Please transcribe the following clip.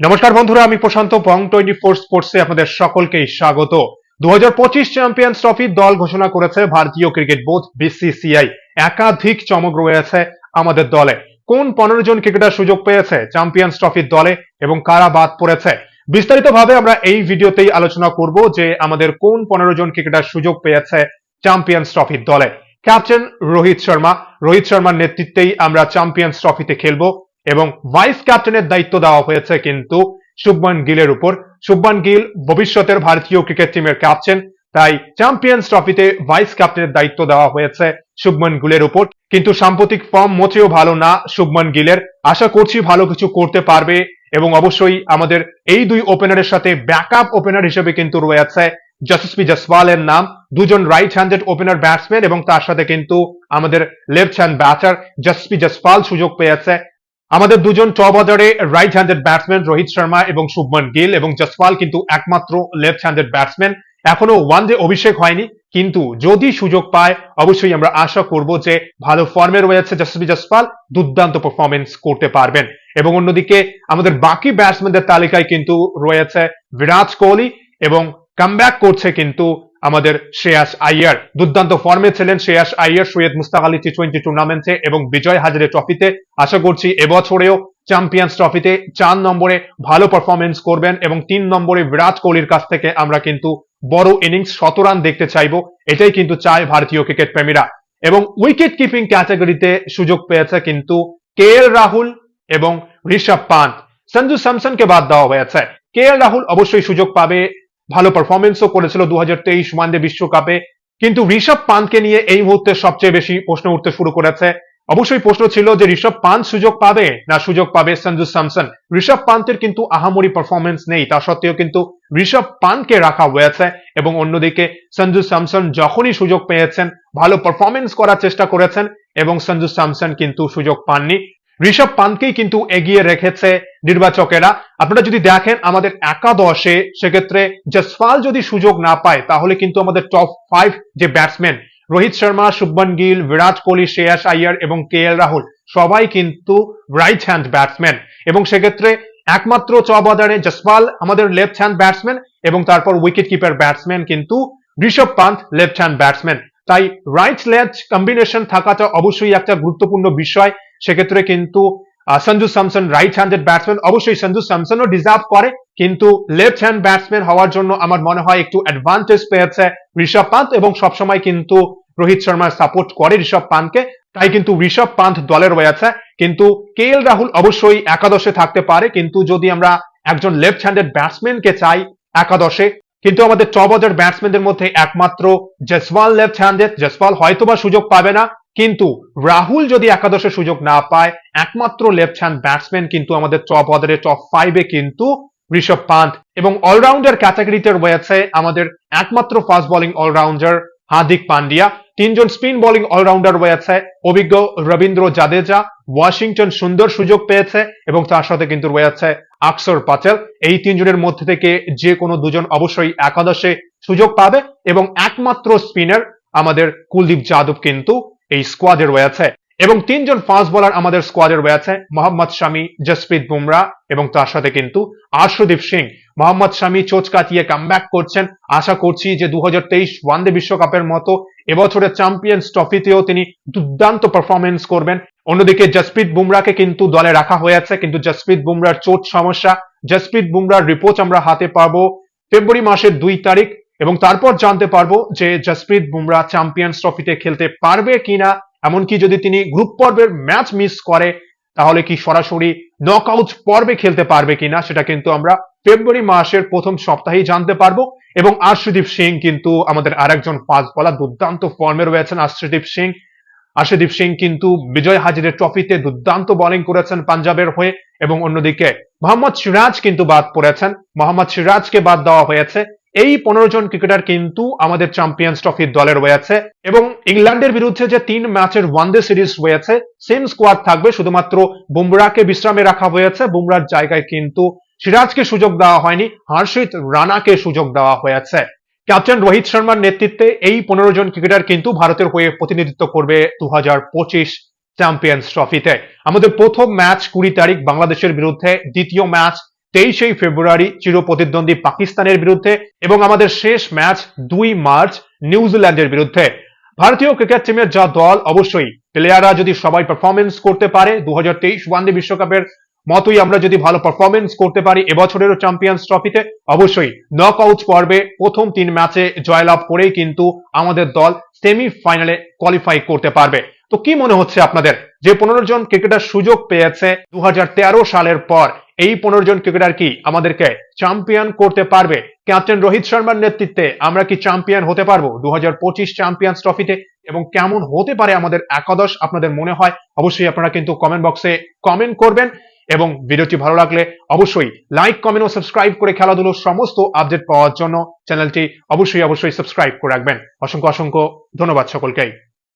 নমস্কার বন্ধুরা, আমি প্রশান্ত পং, টোয়েন্টি ফোর স্পোর্টসে আপনাদের সকলকেই স্বাগত। দু চ্যাম্পিয়ন্স ট্রফির দল ঘোষণা করেছে ভারতীয় ক্রিকেট বোর্ড, বিসিসিআই। একাধিক চমক রয়েছে আমাদের দলে। কোন পনেরো জন ক্রিকেটার সুযোগ পেয়েছে চ্যাম্পিয়ন্স ট্রফির দলে এবং কারা বাদ পড়েছে? বিস্তারিতভাবে আমরা এই ভিডিওতেই আলোচনা করব যে আমাদের কোন পনেরো জন ক্রিকেটার সুযোগ পেয়েছে চ্যাম্পিয়ন্স ট্রফির দলে। ক্যাপ্টেন রোহিত শর্মা, রোহিত শর্মার নেতৃত্বেই আমরা চ্যাম্পিয়ন্স ট্রফিতে খেলব। এবং ভাইস ক্যাপ্টেনের দায়িত্ব দেওয়া হয়েছে কিন্তু শুভমান গিলের উপর। শুভমান গিল ভবিষ্যতের ভারতীয় ক্রিকেট টিমের ক্যাপ্টেন, তাই চ্যাম্পিয়ন্স ট্রফিতে ভাইস ক্যাপ্টেনের দায়িত্ব দেওয়া হয়েছে শুভমান গিলের উপর। কিন্তু সাম্প্রতিক ফর্ম মোটেও ভালো না শুভমান গিলের। আশা করছি ভালো কিছু করতে পারবে এবং অবশ্যই আমাদের এই দুই ওপেনারের সাথে ব্যাকআপ ওপেনার হিসেবে কিন্তু রয়েছে যশস্বী জসওয়ালের নাম, দুজন রাইট হ্যান্ডেড ওপেনার ব্যাটসম্যান এবং তার সাথে কিন্তু আমাদের left hand batter Yashasvi Jaiswal সুযোগ পেয়েছে। আমাদের দুজন টপ অর্ডারে right handed batsman Rohit Sharma এবং শুভমান গিল এবং জসওয়াল কিন্তু একমাত্র লেফট হ্যান্ডেড ব্যাটসম্যান এখনও ওয়ান ডে অভিষেক হয়নি, কিন্তু যদি সুযোগ পায়, অবশ্যই আমরা আশা করব যে ভালো ফর্মে রয়েছে যশস্বী জসপাল দুর্দান্ত পারফরমেন্স করতে পারবেন। এবং অন্যদিকে আমাদের বাকি ব্যাটসম্যানদের তালিকায় কিন্তু রয়েছে বিরাট কোহলি এবং কামব্যাক করছে কিন্তু আমাদের শ্রেয়াস আইয়ার। দুর্দান্ত ফর্মে ছিলেন শ্রেয়াস আইয়ার, সৈয়দ মুস্তাক আলী টি টোয়েন্টি টুর্নামেন্টে এবং বিজয় হাজারে ট্রফিতে আশা করছি এবছরেও চ্যাম্পিয়ন্স ট্রফিতে চার নম্বরে ভালো পারফরমেন্স করবেন এবং তিন নম্বরে বিরাট কোহলির কাছ থেকে আমরা কিন্তু বড় ইনিংস শত রান দেখতে চাইব। এটাই কিন্তু চায় ভারতীয় ক্রিকেট প্রেমীরা। এবং উইকেট কিপিং ক্যাটাগরিতে সুযোগ পেয়েছে কিন্তু কে রাহুল এবং ঋষভ পান্ত সঞ্জু স্যামসনকে বাদ দেওয়া হয়েছে। কে রাহুল অবশ্যই সুযোগ পাবে ভালো পারফরমেন্সও করেছিল দু হাজার তেইশ ওয়ানডে বিশ্বকাপে। কিন্তু ঋষভ পান্তকে নিয়ে এই মুহূর্তে সবচেয়ে বেশি প্রশ্ন উঠতে শুরু করেছে। অবশ্যই প্রশ্ন ছিল যে ঋষভ পান্ত সুযোগ পাবে না সুযোগ পাবে সঞ্জু স্যামসন? ঋষভ পান্তের কিন্তু আহামরি পারফরমেন্স নেই। তা সত্ত্বেও কিন্তু ঋষভ পান্তকে রাখা হয়েছে এবং অন্যদিকে সঞ্জু স্যামসন যখনই সুযোগ পেয়েছেন, ভালো পারফরমেন্স করার চেষ্টা করেছেন এবং সঞ্জু স্যামসন কিন্তু সুযোগ পাননি। ঋষভ পান্তকেই কিন্তু এগিয়ে রেখেছে নির্বাচকেরা। আপনারা যদি দেখেন আমাদের একাদশে সেক্ষেত্রে জসপাল যদি সুযোগ না পায়, তাহলে কিন্তু আমাদের টপ ফাইভ যে ব্যাটসম্যান রোহিত শর্মা, শুভমন গিল, বিরাট কোহলি, শ্রেয়াস আইয়ার এবং কে এল রাহুল, সবাই কিন্তু রাইট হ্যান্ড ব্যাটসম্যান এবং সেক্ষেত্রে একমাত্র চবাদারে জসপাল আমাদের লেফট হ্যান্ড ব্যাটসম্যান এবং তারপর উইকেট কিপার ব্যাটসম্যান কিন্তু Rishabh Pant left hand batsman তাই রাইট লেফট কম্বিনেশন থাকাটা অবশ্যই একটা গুরুত্বপূর্ণ বিষয়। সেক্ষেত্রে কিন্তু Sanju Samson right handed batsman অবশ্যই সঞ্জু স্যামসনও ডিজার্ভ করে, কিন্তু লেফট হ্যান্ড ব্যাটসম্যান হওয়ার জন্য আমার মনে হয় একটু অ্যাডভান্টেজ পেয়েছে ঋষভ পান্ত এবং সবসময় কিন্তু রোহিত শর্মা সাপোর্ট করে ঋষভ পান্তকে। তাই কিন্তু ঋষভ পান্ত দলে রয়েছে। কিন্তু কে এল রাহুল অবশ্যই একাদশে থাকতে পারে, কিন্তু যদি আমরা একজন লেফট হ্যান্ডেড ব্যাটসম্যানকে চাই একাদশে, কিন্তু আমাদের টপ অর্ডার ব্যাটসম্যানদের মধ্যে একমাত্র জসওয়াল লেফট হ্যান্ডেড জসওয়াল হয়তোবা সুযোগ পাবে না কিন্তু রাহুল যদি একাদশে সুযোগ না পায়, একমাত্র লেফট হ্যান্ড ব্যাটসম্যান কিন্তু আমাদের টপ অর্ডারে টপ ফাইভে কিন্তু ঋষভ পান্ত এবং অলরাউন্ডার ক্যাটাগরিতে রয়েছে আমাদের একমাত্র fast bowling allrounder Hardik Pandya. তিনজন স্পিন বোলিং অলরাউন্ডার রয়েছে, অভিজ্ঞ রবীন্দ্র জাদেজা, ওয়াশিংটন সুন্দর সুযোগ পেয়েছে, এবং তার সাথে কিন্তু রয়েছে আকসর পাটেল। এই তিনজনের মধ্যে থেকে যে কোনো দুজন অবশ্যই একাদশে সুযোগ পাবে, এবং একমাত্র স্পিনার আমাদের কুলদীপ যাদব কিন্তু এই স্কোয়াডে রয়েছে এবং তিনজন ফাস্ট বোলার আমাদের স্কোয়াডে রয়েছে মোহাম্মদ শামি, জসপ্রীত বুমরা এবং তার সাথে কিন্তু আশুদীপ সিং। মোহাম্মদ শামি চোচ কাটিয়ে কামব্যাক করছেন। আশা করছি যে দু হাজার তেইশ ওয়ানডে বিশ্বকাপের মতো এবছরের চ্যাম্পিয়ন্স ট্রফিতেও তিনি দুর্দান্ত পারফরমেন্স করবেন। অন্যদিকে জসপ্রীত বুমরাকে কিন্তু দলে রাখা হয়েছে কিন্তু জসপ্রীত বুমরার চোট সমস্যা। জসপ্রীত বুমরার রিপোর্ট আমরা হাতে পাবো ফেব্রুয়ারি মাসের দুই তারিখ। এবং তারপর জানতে পারব যে জসপ্রীত বুমরা চ্যাম্পিয়ন্স ট্রফিতে খেলতে পারবে কিনা। এমনকি যদি তিনি গ্রুপ পর্বের ম্যাচ মিস করে, তাহলে কি সরাসরি নকআউট পর্বে খেলতে পারবে কিনা, সেটা কিন্তু আমরা ফেব্রুয়ারি মাসের প্রথম সপ্তাহেই জানতে পারব। এবং আশুদীপ সিং কিন্তু আমাদের আরেকজন ফাস্ট বলার দুর্দান্ত ফর্মে রয়েছেন আশুদীপ সিং। আশুদীপ সিং কিন্তু বিজয় হাজিরের ট্রফিতে দুর্দান্ত বোলিং করেছেন পাঞ্জাবের হয়ে এবং অন্যদিকে মোহাম্মদ সিরাজ কিন্তু বাদ পড়েছেন। মোহাম্মদ সিরাজকে বাদ দেওয়া হয়েছে। এই পনেরো জন ক্রিকেটার কিন্তু আমাদের চ্যাম্পিয়ন্স ট্রফির দলে রয়েছে এবং ইংল্যান্ডের বিরুদ্ধে যে তিন ম্যাচের ওয়ানডে সিরিজ রয়েছে সেম স্কোয়াড থাকবে, শুধুমাত্র বুমরাকে বিশ্রামে রাখা হয়েছে বুমরার জায়গায় কিন্তু সিরাজকে সুযোগ দেওয়া হয়নি, হর্ষিত রানাকে সুযোগ দেওয়া হয়েছে ক্যাপ্টেন রোহিত শর্মার নেতৃত্বে এই পনেরো জন ক্রিকেটার কিন্তু ভারতের হয়ে প্রতিনিধিত্ব করবে দু হাজার পঁচিশ চ্যাম্পিয়ন্স ট্রফিতে আমাদের প্রথম ম্যাচ কুড়ি তারিখ বাংলাদেশের বিরুদ্ধে, দ্বিতীয় ম্যাচ তেইশে ফেব্রুয়ারি চিরপ্রতিদ্বন্দ্বী পাকিস্তানের বিরুদ্ধে এবং আমাদের শেষ ম্যাচ দুই মার্চ নিউজিল্যান্ডের বিরুদ্ধে। ভারতীয় ক্রিকেট টিমের যা দল, অবশ্যই প্লেয়াররা যদি সবাই পারফরমেন্স করতে পারে দু হাজার তেইশ ওয়ানডে বিশ্বকাপের মতোই আমরা যদি ভালো পারফরমেন্স করতে পারি, এবছরেরও চ্যাম্পিয়ন্স ট্রফিতে অবশ্যই নক আউট পর্বে প্রথম তিন ম্যাচে জয়লাভ করেই কিন্তু আমাদের দল সেমি ফাইনালে কোয়ালিফাই করতে পারবে। তো কি মনে হচ্ছে আপনাদের? যে পনেরো জন ক্রিকেটার সুযোগ পেয়েছে দু হাজার তেরো সালের পর এই পনেরো জন ক্রিকেটার কি আমাদেরকে চ্যাম্পিয়ন করতে পারবে? ক্যাপ্টেন রোহিত শর্মার নেতৃত্বে আমরা কি চ্যাম্পিয়ন হতে পারব? দু চ্যাম্পিয়ন্স ট্রফিতে এবং কেমন হতে পারে আমাদের একাদশ আপনাদের মনে হয়? অবশ্যই আপনারা কিন্তু কমেন্ট বক্সে কমেন্ট করবেন এবং ভিডিওটি ভালো লাগলে অবশ্যই লাইক কমেন্ট ও সাবস্ক্রাইব করে খেলাধুলোর সমস্ত আপডেট পাওয়ার জন্য চ্যানেলটি অবশ্যই অবশ্যই সাবস্ক্রাইব করে রাখবেন। অসংখ্য অসংখ্য ধন্যবাদ সকলকেই।